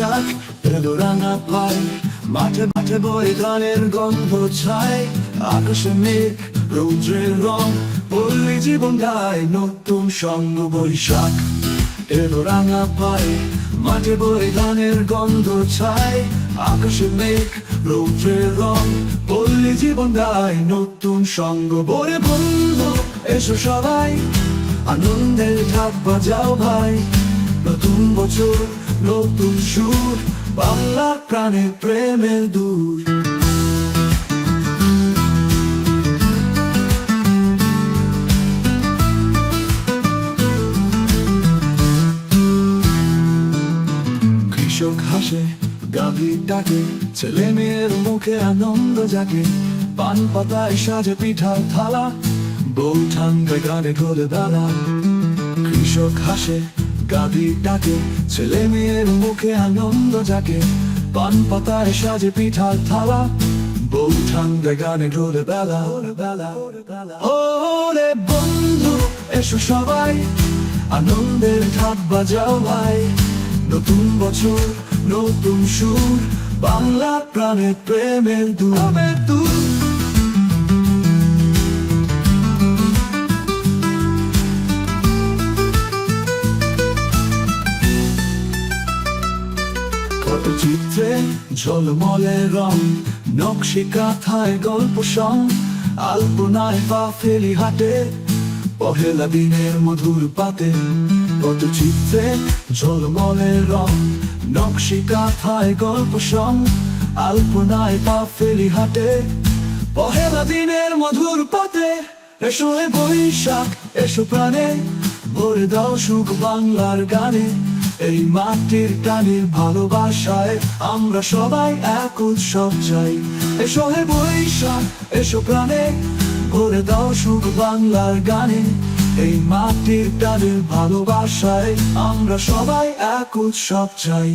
রাঙা পাই মাঠে মাঠে বই গানের গন্ধ ছাই আকাশে রৌদ্রের রং পল্লী জীবন গায় নতুন সঙ্গ বৈশাখ। বলে বন্ধু, এসো সবাই, আনন্দের ঢাক বাজাও ভাই, নতুন বছর নতুন সুর বাংলা প্রাণে প্রেমের দূর। কৃষক হাসে, গাভী ডাকে, ছেলে মেয়ের মুখে আনন্দ জাগে। পান পাতায় সাজে পিঠা থালা বউ ঠান্ডায় গানে ঘোরে দানা কৃষক হাসে গাভী ডাকে ছেলে মেয়ের মুখে আনন্দ জাগে পান পাতায় সাজে পিঠার থালা, বউ ঠান্ডায় গানে ঘোরে বেলা, ওরে বন্ধু, এসো সবাই, আনন্দের ঢাক বাজাও ভাই, নতুন বছর, নতুন সুর বাংলা প্রাণে প্রেমের দূর দূর চিত্রে ঝলমলে রং, নকশি কাঁথায় গল্প সং, আলপনায় পা ফেলি হাটে, পহেলা দিনের মধুর পাতে। কত চিত্রে ঝলমলে রং, নকশি কাঁথায় গল্প সং, আলপনায় পা ফেলি হাটে, পহেলা দিনের মধুর পাতে। এসো এ বৈশাখ, এসো প্রাণে, ভরে দাও সুখ বাংলার গানে। এই মাটির টানের ভালোবাসায় আমরা সবাই এক উৎসব চাই। এসো হে বৈশাখ, এসো প্রাণে, ভরে দাও সুখ বাংলার গানে। এই মাটির টানের ভালোবাসায় আমরা সবাই এক উৎসব চাই।